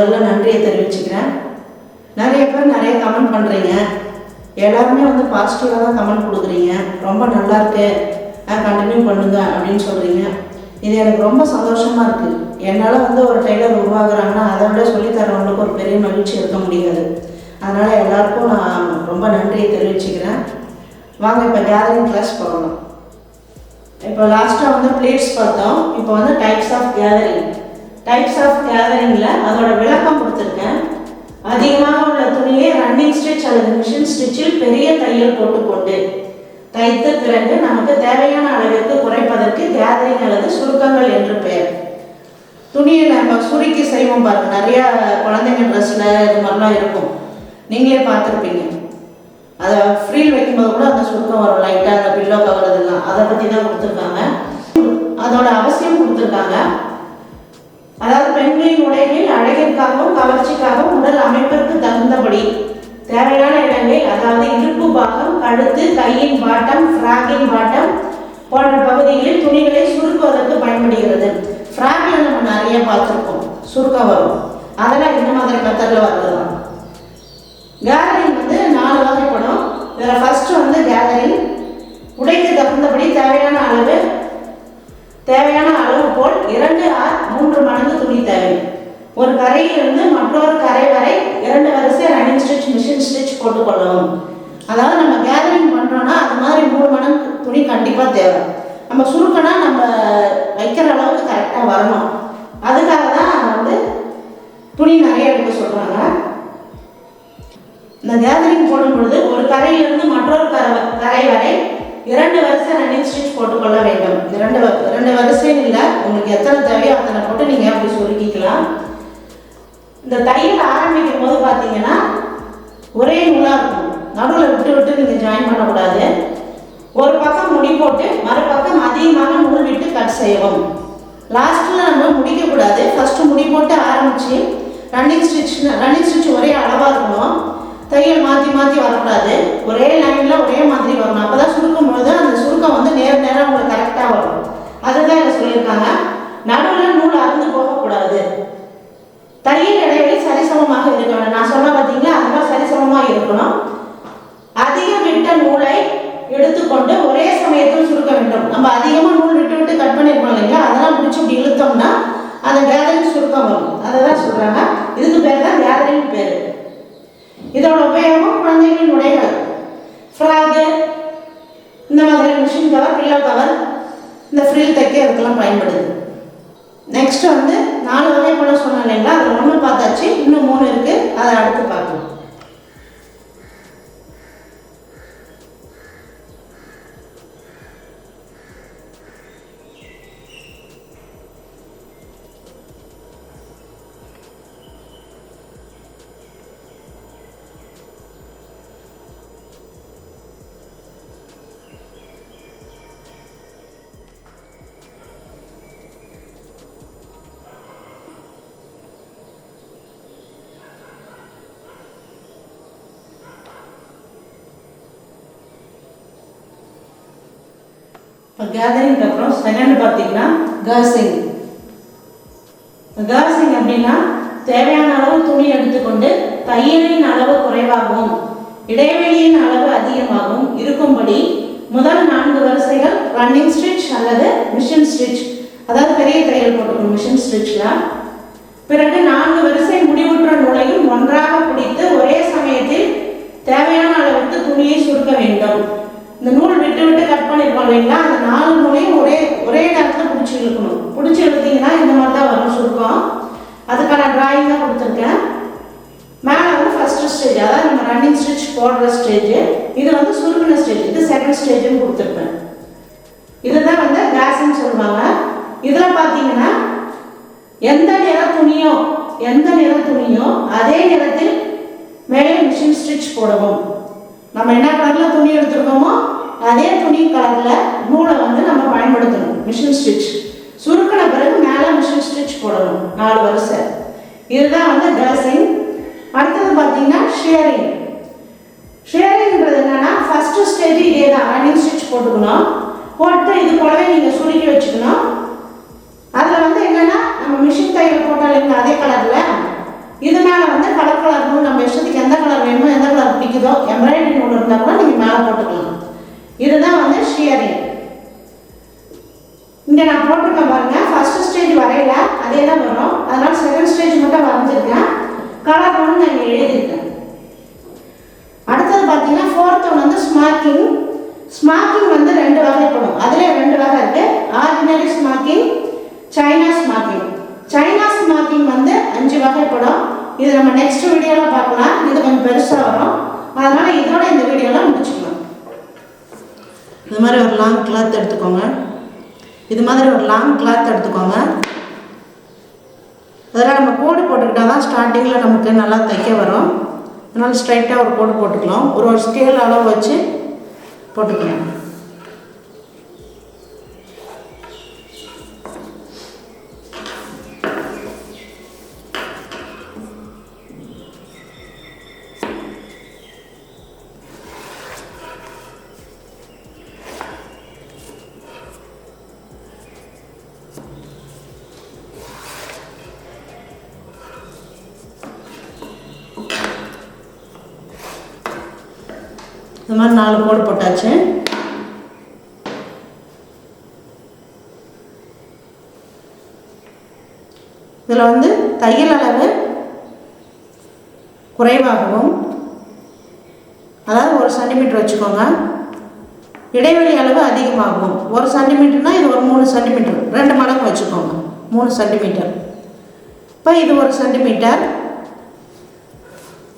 முதல்ல நன்றியை தெரிவிச்சுக்கிறேன். நிறைய பேர் நிறைய கமெண்ட் பண்ணுறீங்க எல்லாருமே வந்து பாசிட்டிவாக தான் கமெண்ட் கொடுக்குறீங்க. ரொம்ப நல்லா இருக்கு. கண்டினியூ பண்ணுங்க அப்படின்னு சொல்கிறீங்க இது எனக்கு ரொம்ப சந்தோஷமாக இருக்குது என்னால் வந்து ஒரு டெய்லர் உருவாகுறாங்கன்னா அதை விட சொல்லித்தரவங்களுக்கு ஒரு பெரிய மகிழ்ச்சி இருக்க முடியாது. அதனால் எல்லாருக்கும் நான் ரொம்ப நன்றியை தெரிவிச்சுக்கிறேன். வாங்க இப்போ கேதரிங் கிளாஸ் போகலாம். இப்போ லாஸ்ட்டாக வந்து பிளேட்ஸ் பார்த்தோம். இப்போ வந்து types of gathering types of கேதரிங்கில் அதோட விளக்கம் கொடுத்துருக்கேன். அதிகமாக உள்ள துணியை ரன்னிங் ஸ்டிச் அல்லது மிஷின் ஸ்டிச்சில் பெரிய தையல் போட்டுக்கொண்டு தைத்த பிறகு நமக்கு தேவையான அளவிற்கு குறைப்பதற்கு கேதரிங் அல்லது சுருக்கங்கள் என்று பெயர். துணியை நம்ம சுருக்கி செய்வோம் பாருங்க. நிறைய குழந்தைங்க ட்ரெஸ்ஸில் இது மாதிரிலாம் இருக்கும். நீங்களே பார்த்துருப்பீங்க. அதை ஃப்ரீல் வைக்கும்போது கூட அந்த சுருக்கம் வரும். லைட்டாக அந்த பில்லோ கவர் இதெல்லாம். அதை பற்றி தான் கொடுத்துருக்காங்க. அதோட அவசியம் கொடுத்துருக்காங்க. அதாவது பெண்களின் உடைகளில் அழகிற்காகவும் கவர்ச்சிக்காகவும் உடல் அமைப்பிற்கு தகுந்தபடி. தேவையான இடங்களில் அதாவது இடுப்பு பாகம் கழுத்து கையின் பாட்டம் ஃப்ராக்கின் பாட்டம் போன்ற பகுதிகளில் துணிகளை சுருக்குவதற்கு பயன்படுகிறது. ஃப்ராக்ல நம்ம நிறைய பார்த்துருக்கோம் சுருக்கம் வரும். அதெல்லாம் இந்த மாதிரி மெத்தடில் வருதுதான் கேதரிங் வந்து நாலு வகைப்படும். இதில் ஃபஸ்ட்டு வந்து கேதரிங் உடைக்கு தகுந்தபடி தேவையான அளவு தேவையான அளவு போல் இரண்டு ஆர் மூன்று மடங்கு துணி தேவை. ஒரு கரையிலிருந்து மற்றொரு கரை வரை இரண்டு வரிசை ரன்னிங் ஸ்டிச் மிஷின் ஸ்டிச் போட்டுக்கொள்ளவும் அதாவது நம்ம கேதரிங் பண்ணுறோன்னா அது மாதிரி மூணு மடங்கு துணி கண்டிப்பாக தேவை. நம்ம சுருக்கனா நம்ம வைக்கிற அளவுக்கு கரெக்டாக வரணும். அதுக்காக தான் வந்து துணி நிறைய எடுக்க சொல்கிறாங்க இந்த கேதரிங் போடும் பொழுது ஒரு கரையிலிருந்து மற்றொரு கரை கரை வரை இரண்டு வரிசை ரன்னிங் ஸ்டிச் போட்டுக்கொள்ள வேண்டும். இரண்டு ரெண்டு இரண்டு வரிசைன்னு இல்லை. உங்களுக்கு எத்தனை தேவையோ அத்தனை போட்டு நீங்கள் அப்படி சுருக்கிக்கலாம் இந்த தையல் ஆரம்பிக்கும் போது பார்த்தீங்கன்னா ஒரே நூலாக இருக்கும். நடுவில் விட்டு விட்டு நீங்கள் ஜாயின் பண்ணக்கூடாது. ஒரு பக்கம் முடி போட்டு மறுபக்கம் அதிகமாக நூல் விட்டு கட் செய்யவும். லாஸ்ட்டில் நம்ம முடிக்கக்கூடாது ஃபஸ்ட்டு முடி போட்டு ஆரம்பித்து ரன்னிங் ஸ்டிச் ரன்னிங் ஸ்டிச் ஒரே அளவாக இருக்கணும். தையல் மாற்றி மாற்றி வரக்கூடாது. ஒரே லைனில் ஒரே மாதிரி வரணும். அப்போ தான் சுருக்கும் பொழுது அந்த சுருக்கம் வந்து நேர நேரம் உங்களுக்கு கரெக்டாக வரும். அதுதான் இதை சொல்லியிருக்காங்க. நடுவில் இப்போ கேதரிங்க்கு அப்புறம் செகண்ட் பார்த்தீங்கன்னா கேர்சிங் கேர்சிங் அப்படின்னா தேவையான அளவு துணி எடுத்துக்கொண்டு தையலின் அளவு குறைவாகவும் இடைவெளியின் அளவு அதிகமாகவும் இருக்கும்படி முதல் நான்கு வரிசைகள் ரன்னிங் ஸ்டிச் அல்லது மிஷின் ஸ்டிச் அதாவது பெரிய தையல் போட்டுக்கணும் மிஷின் ஸ்டிச்சில் பிறகு நான்கு வரிசை முடிவுற்ற நூலையும் ஒன்றாக பிடித்து ஒரே சமயத்தில் தேவையான அளவுக்கு துணியை சுருக்க வேண்டும். இந்த நூல் விட்டு இல்லைங்களா அந்த நாலு நூலையும் ஒரே ஒரே நேரத்தில் பிடிச்சி இழுக்கணும். பிடிச்சி இழுத்தீங்கன்னா இந்த மாதிரி தான் வரும் சுருக்கம். அதுக்கான டிராயிங் தான் கொடுத்துருக்கேன். மேலே வந்து ஃபஸ்ட்டு ஸ்டேஜ் அதாவது நம்ம ரன்னிங் ஸ்டிச் போடுற ஸ்டேஜ் இது வந்து சுருக்கின ஸ்டேஜ் இது செகண்ட் ஸ்டேஜ்னு கொடுத்துருப்பேன் இதுதான் வந்து கேஸ்ன்னு சொல்லுவாங்க. இதில் பார்த்தீங்கன்னா எந்த நிற துணியோ எந்த நிற துணியோ அதே நிறத்தில் மேலே மிஷின் ஸ்டிச் போடவும். நம்ம என்ன கலரில் துணி எடுத்துருக்கோமோ அதே துணி கலரில் நூலை வந்து நம்ம பயன்படுத்தணும். மிஷின் ஸ்டிச் சுருக்கின பிறகு மேலே மிஷின் ஸ்டிச் போடணும். நாலு வரிசை. இதுதான் வந்து ட்ரெஸ்ஸிங் அடுத்தது பார்த்தீங்கன்னா ஷேரிங் ஷேரிங்கிறது என்னென்னா ஃபஸ்ட்டு ஸ்டேஜ் இதே தான் ரன்னிங் ஸ்டிச் போட்டுக்கணும். போட்டு இது போலவே நீங்கள் சுருக்கி வச்சுக்கணும். அதில் வந்து என்னென்னா நம்ம மிஷின் தையல் போட்டோம் அதே கலரில் இது மேலே வந்து கலர் கலர் நூல். நம்ம இஷ்டத்துக்கு எந்த கலர் வேணுமோ எந்த கலர் பிடிக்குதோ எம்ப்ராய்டரி நூல் இருந்தால் கூட நீங்கள் மேலே போட்டுக்கலாம். இதுதான் வந்து ஷியரிங் இங்கே நான் போட்டிருக்கேன் பாருங்க. ஃபர்ஸ்ட் ஸ்டேஜ் வரையில அதே தான் வரும். அதனால செகண்ட் ஸ்டேஜ் மட்டும் வரைஞ்சிருக்கேன். கலர் ஒன்று நான் எழுதி எழுதியிருக்கேன் அடுத்தது பார்த்தீங்கன்னா ஃபோர்த் ஒன் வந்து ஸ்மாக்கிங் ஸ்மாக்கிங் வந்து ரெண்டு வகைப்படும் அதிலே ரெண்டு வகை இருக்கு ordinary smocking China smocking China smocking வந்து அஞ்சு வகைப்படும் இது நம்ம நெக்ஸ்ட் வீடியோவில் பார்க்கலாம் இது கொஞ்சம் பெருசாக வரும் அதனால இதோட இந்த வீடியோவில் முடிச்சுக்கலாம் இது மாதிரி ஒரு லாங் கிளாத் எடுத்துக்கோங்க. இது மாதிரி ஒரு லாங் கிளாத் எடுத்துக்கோங்க. அதெல்லாம் நம்ம கோடு போட்டுக்கிட்டா தான் ஸ்டார்டிங்கில் நமக்கு நல்லா தைக்க வரும். அதனால் ஸ்ட்ரைட்டாக ஒரு கோடு போட்டுக்கலாம். ஒரு ஒரு ஸ்கேல் அளவு வச்சு போட்டுக்கலாம். இந்த மாதிரி நாலு கோடு போட்டாச்சு. இதில் வந்து தையல் அளவு குறைவாகவும் அதாவது ஒரு சென்டிமீட்டர் வச்சுக்கோங்க. இடைவெளி அளவு அதிகமாகும் ஒரு சென்டிமீட்டர்னால் இது ஒரு மூணு சென்டிமீட்டர் ரெண்டு மடங்கு வச்சுக்கோங்க. மூணு சென்டிமீட்டர் இப்போ இது ஒரு சென்டிமீட்டர்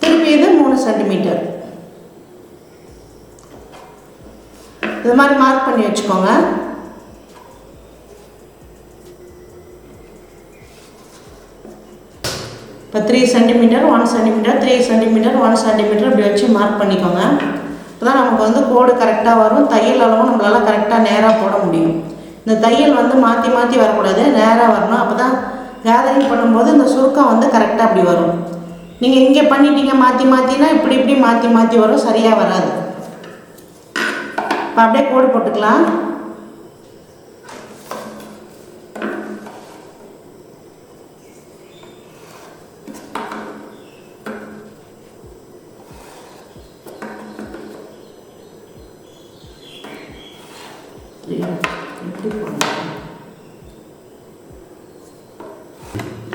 திருப்பி இது மூணு சென்டிமீட்டர் இது மாதிரி மார்க் பண்ணி வச்சுக்கோங்க. இப்போ three centimetre one centimetre three centimetre one centimetre இப்படி வச்சு மார்க் பண்ணிக்கோங்க. இப்போ தான் நமக்கு வந்து கோடு கரெக்டாக வரும். தையல் அளவும் நம்மளால் கரெக்டாக நேராக போட முடியும். இந்த தையல் வந்து மாற்றி மாற்றி வரக்கூடாது. நேராக வரணும். அப்போ தான் கேதரிங் பண்ணும்போது இந்த சுருக்கம் வந்து கரெக்டாக அப்படி வரும். நீங்கள் இங்கே பண்ணிட்டீங்க மாற்றி மாற்றினா இப்படி இப்படி மாற்றி மாற்றி வரும். சரியாக வராது. இப்போ அப்படியே கோடு போட்டுக்கலாம்?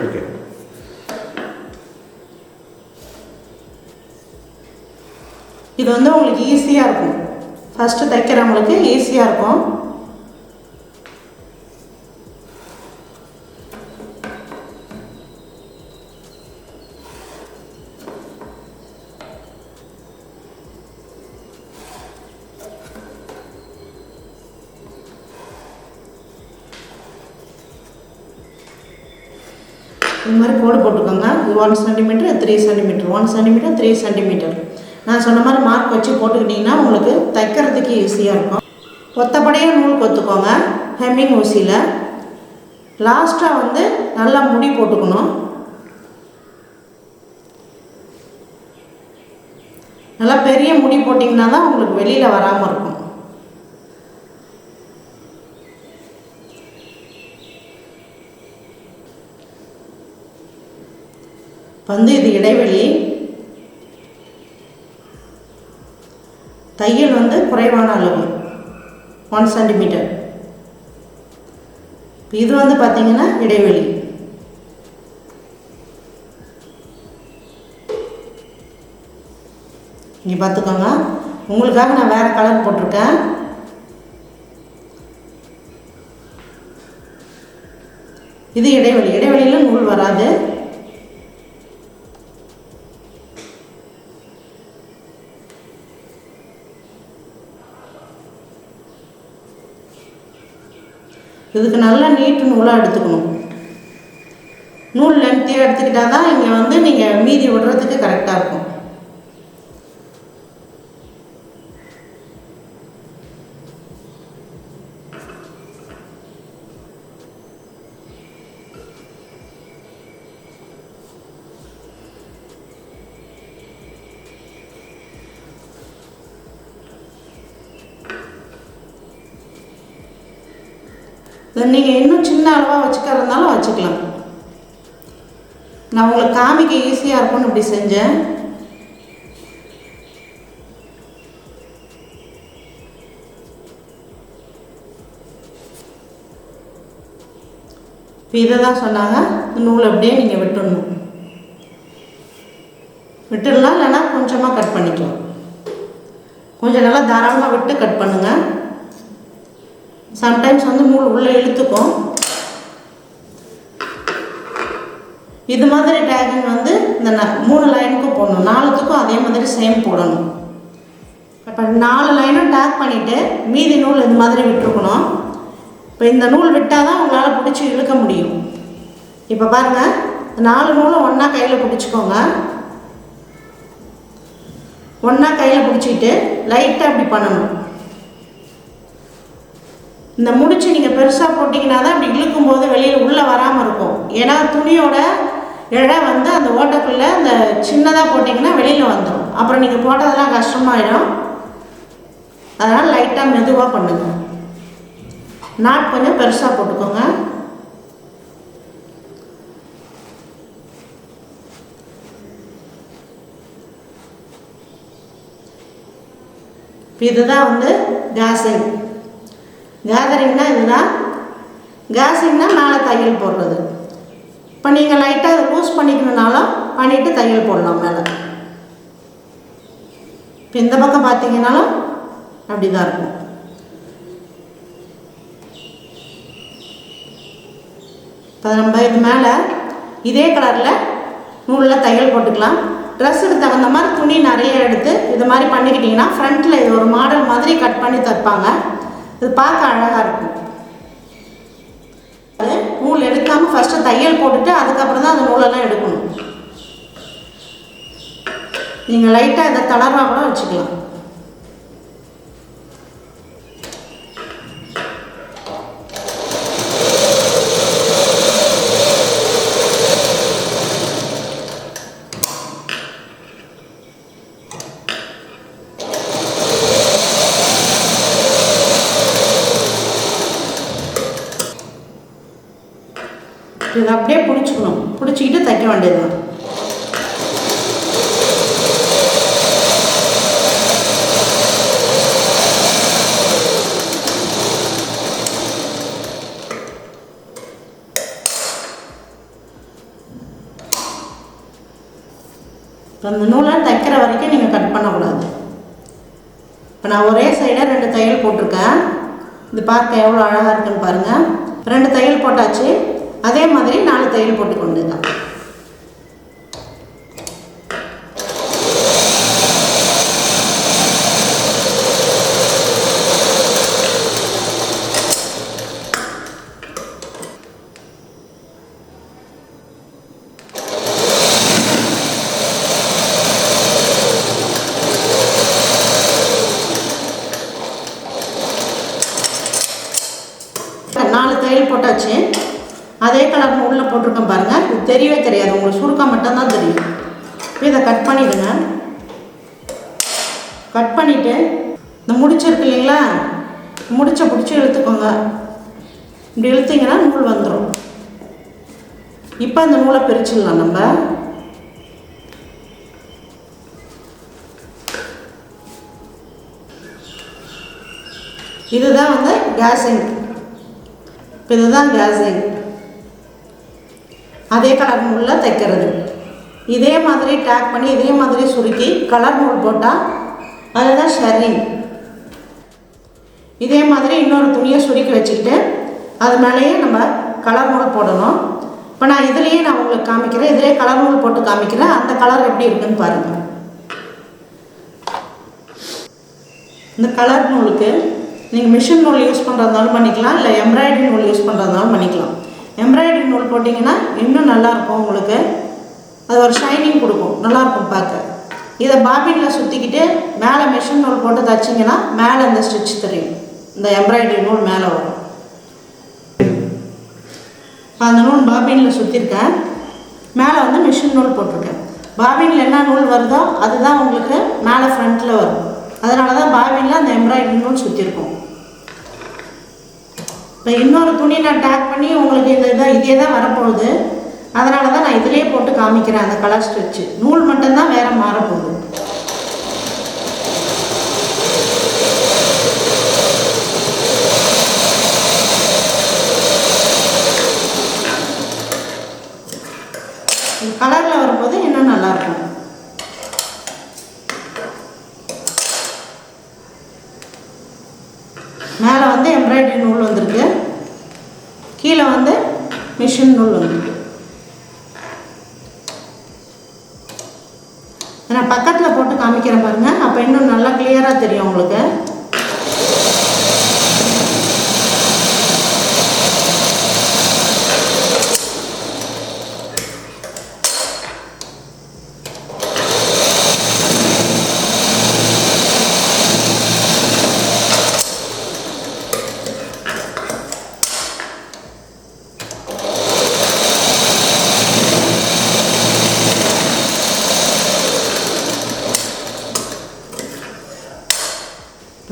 ஓகே இது வந்து உங்களுக்கு ஈஸியாக இருக்கும் ஃபஸ்ட்டு தைக்கிறவங்களுக்கு ஈஸியாக இருக்கும். இது மாதிரி கோடு போட்டுக்கோங்க. One centimetre three centimetre one centimetre three centimetre நான் சொன்ன மாதிரி மார்க் வச்சு போட்டுக்கிட்டிங்கன்னா உங்களுக்கு தைக்கிறதுக்கு ஈஸியாக இருக்கும். ஒத்தப்படியாக நூல் கொத்துக்கோங்க ஹெம்மிங் ஊசியில். லாஸ்ட்டாக வந்து நல்லா முடி போட்டுக்கணும். நல்லா பெரிய முடி போட்டிங்கன்னா தான் உங்களுக்கு வெளியில் வராமல் இருக்கும். வந்து இது இடைவெளி. தையல் வந்து குறைவான அளவு. ஒன் சென்டிமீட்டர் இது வந்து பார்த்தீங்கன்னா இடைவெளி. இங்கே பார்த்துக்கோங்க உங்களுக்காக நான் வேறு கலர் போட்டிருக்கேன். இது இடைவெளி. இடைவெளியில் நூல் வராது. இதுக்கு நல்லா நீட்டு நூலாக எடுத்துக்கணும். நூல் லென்த்தியாக எடுத்துக்கிட்டால் தான் இங்கே வந்து நீங்கள் மீதி விடுறதுக்கு கரெக்டாக இருக்கும். நீங்கள் இன்னும் சின்ன அளவாக வச்சுக்கிறதுனாலும் வச்சுக்கலாம். நான் உங்களுக்கு காமிக்க ஈஸியாக இருக்கும்னு இப்படி செஞ்சேன். இப்போ இதை தான் சொன்னாங்க. இந்த நூலை அப்படியே நீங்கள் விட்டுடணும். விட்டுடலாம் இல்லைன்னா கொஞ்சமாக கட் பண்ணிக்கலாம். கொஞ்சம் நல்லா தாராளமாக விட்டு கட் பண்ணுங்கள் சம்டைம்ஸ் வந்து நூல் உள்ளே இழுத்துக்கும். இது மாதிரி டேக்கிங் வந்து இந்த ந- மூணு லைனுக்கும் போடணும். நாலுத்துக்கும் அதே மாதிரி சேம் போடணும். இப்போ நாலு லைனும் டேக் பண்ணிவிட்டு மீதி நூல் இது மாதிரி விட்டுருக்கணும். இப்போ இந்த நூல் விட்டால் தான் உங்களால் பிடிச்சி இழுக்க முடியும். இப்போ பாருங்கள் நாலு நூலும் ஒன்றா கையில் பிடிச்சிக்கோங்க. ஒன்றா கையில் பிடிச்சிக்கிட்டு லைட்டாக அப்படி பண்ணணும். இந்த முடிச்சு நீங்கள் பெருசாக போட்டிங்கன்னா தான் அப்படி இழுக்கும்போது வெளியில் உள்ளே வராமல் இருக்கும். ஏன்னா துணியோட இழை வந்து அந்த ஓட்டைக்குள்ளே அந்த சின்னதாக போட்டிங்கன்னா வெளியில் வந்துடும் அப்புறம் நீங்கள் போட்டதெல்லாம் கஷ்டமாயிடும். அதனால் லைட்டாக மெதுவாக பண்ணுங்க. நாட் கொஞ்சம் பெருசாக போட்டுக்கோங்க. இதுதான் வந்து கேசிங் கேதரிங்னா இதுதான். கேசிங்னா மேலே தையல் போடுறது. இப்போ நீங்கள் லைட்டாக அதை லூஸ் பண்ணிக்கணுனாலும் பண்ணிவிட்டு தையல் போடலாம் மேலே. இப்போ இந்த பக்கம் பார்த்தீங்கன்னாலும் அப்படி தான் இருக்கும். இப்போ நம்ம இது மேலே இதே கலரில் நூலில் தையல் போட்டுக்கலாம். ட்ரெஸ்ஸுக்கு தகுந்த மாதிரி துணி நிறைய எடுத்து இது மாதிரி பண்ணிக்கிட்டிங்கன்னா ஃப்ரண்ட்டில் இது ஒரு மாடல் மாதிரி கட் பண்ணி தைப்பாங்க. இது பார்க்க அழகாக இருக்கும் அது நூல் எடுக்காமல் ஃபஸ்ட்டு தையல் போட்டுட்டு அதுக்கப்புறம் தான் அந்த நூலெல்லாம் எடுக்கணும். நீங்கள் லைட்டாக இதை தளர்வாக கூட வச்சுக்கலாம். இதை அப்படியே பிடிச்சிக்கணும். பிடிச்சிக்கிட்டு தைக்க வேண்டியதுதான் இப்போ அந்த நூலை தைக்கிற வரைக்கும் நீங்கள் கட் பண்ணக்கூடாது. இப்போ நான் ஒரே சைடாக ரெண்டு தையல் போட்டிருக்கேன். இது பார்க்க எவ்வளோ அழகாக இருக்குன்னு பாருங்கள் ரெண்டு தையல் போட்டாச்சு. அதே மாதிரி நாலு தையல் போட்டுக்கொண்டு தான் நாலு தையல் போட்டாச்சு அதே கலர் உள்ளே போட்டிருக்கேன் பாருங்கள் இது தெரியவே தெரியாது உங்களுக்கு சுருக்கம் மட்டும்தான் தெரியும் இப்போ இதை கட் பண்ணிவிடுங்க கட் பண்ணிவிட்டு இந்த முடிச்சிருக்கு இல்லைங்களா? முடிச்ச பிடிச்சி இழுத்துக்கோங்க. இப்படி இழுத்தீங்கன்னா நூல் வந்துடும் இப்போ அந்த நூலை பிரிச்சிடலாம் நம்ம. இதுதான் வந்து கேஸிங் இப்போ இதுதான் கேஸிங் அதே கலர் நூலில் தைக்கிறது. இதே மாதிரி டேக் பண்ணி இதே மாதிரி சுருக்கி கலர் நூல் போட்டால் அதுதான் ஷர்ரிங் இதே மாதிரி இன்னொரு துணியை சுருக்கி வச்சுக்கிட்டு அது மேலேயே நம்ம கலர் நூல் போடணும். இப்போ நான் இதுலேயே நான் உங்களுக்கு காமிக்கிறேன். இதிலே கலர் நூல் போட்டு காமிக்கிறேன். அந்த கலர் எப்படி இருக்குன்னு பாருங்கள் இந்த கலர் நூலுக்கு நீங்கள் மிஷின் நூல் யூஸ் பண்ணுறதுனாலும் பண்ணிக்கலாம். இல்லை எம்ப்ராய்டரி நூல் யூஸ் பண்ணுறதுனாலும் பண்ணிக்கலாம். எம்ப்ராய்டரி நூல் போட்டிங்கன்னா இன்னும் நல்லாயிருக்கும் உங்களுக்கு. அது ஒரு ஷைனிங் கொடுக்கும். நல்லாயிருக்கும் பார்க்க. இதை பாபினில் சுற்றிக்கிட்டு மேலே மிஷின் நூல் போட்டு தைச்சிங்கன்னா மேலே இந்த ஸ்டிச் தெரியும். இந்த எம்ப்ராய்டரி நூல் மேலே வரும். அந்த நூல் பாபினில் சுற்றிருக்கேன் மேலே வந்து மிஷின் நூல் போட்டிருக்கேன். பாபினில் என்ன நூல் வருதோ அதுதான் உங்களுக்கு மேலே ஃப்ரண்ட்டில் வரும். அதனால தான் பாபினில் அந்த எம்ப்ராய்டரி நூல் சுற்றிருக்கும் இப்போ இன்னொரு துணி நான் டேக் பண்ணி உங்களுக்கு இந்த இதாக இதே தான் வரப்போகுது. அதனால தான் நான் இதிலே போட்டு காமிக்கிறேன் அந்த கலர் ஸ்டிச்சு நூல் மட்டும்தான் வேறு மாறப்போகுது கலரில் வரும்போது இன்னும் நல்லாயிருக்கும் மேலே வந்து எம்ப்ராய்டரி நூல் வந்திருக்கு. கீழே வந்து மிஷின் நூல் வந்துருக்கு நான் பக்கத்தில் போட்டு காமிக்கிற பாருங்கள் அப்போ இன்னும் நல்லா கிளியராக தெரியும் உங்களுக்கு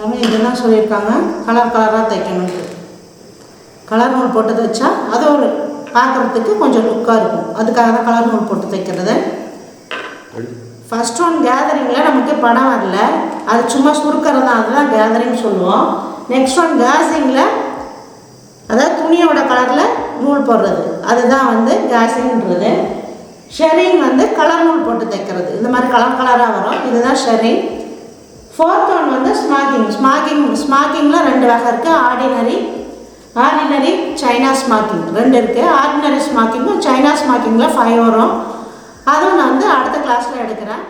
எல்லாமே இதெல்லாம் சொல்லியிருக்காங்க. கலர் கலராக தைக்கணுன்ட்டு கலர் நூல் போட்டு தைச்சா அது ஒரு பார்க்குறதுக்கு கொஞ்சம் லுக்காக இருக்கும். அதுக்காக தான் கலர் நூல் போட்டு தைக்கிறது. ஃபஸ்ட் ஒன் கேதரிங்கில் நமக்கு படம் வரல. அது சும்மா சுருக்கிறது தான் அதுதான் கேதரிங் சொல்லுவோம். நெக்ஸ்ட் ஒன் கேசிங்கில் அதாவது துணியோட கலரில் நூல் போடுறது. அதுதான் வந்து கேசிங்கிறது ஷெரிங் வந்து கலர் நூல் போட்டு தைக்கிறது. இந்த மாதிரி கலர் கலராக வரும். இதுதான் ஷெரிங் ஃபோர்த் ஒன் வந்து ஸ்மாக்கிங் ஸ்மாக்கிங் ஸ்மாக்கிங்கில் ரெண்டு வகை இருக்குது ஆர்டினரி ஆர்டினரி சைனா ஸ்மாக்கிங் ரெண்டு இருக்குது ஆர்டினரி ஸ்மாக்கிங்கும் சைனா ஸ்மாக்கிங்கில் ஃபைவ் வரும். அதுவும் நான் வந்து அடுத்த கிளாஸில் எடுக்கிறேன்.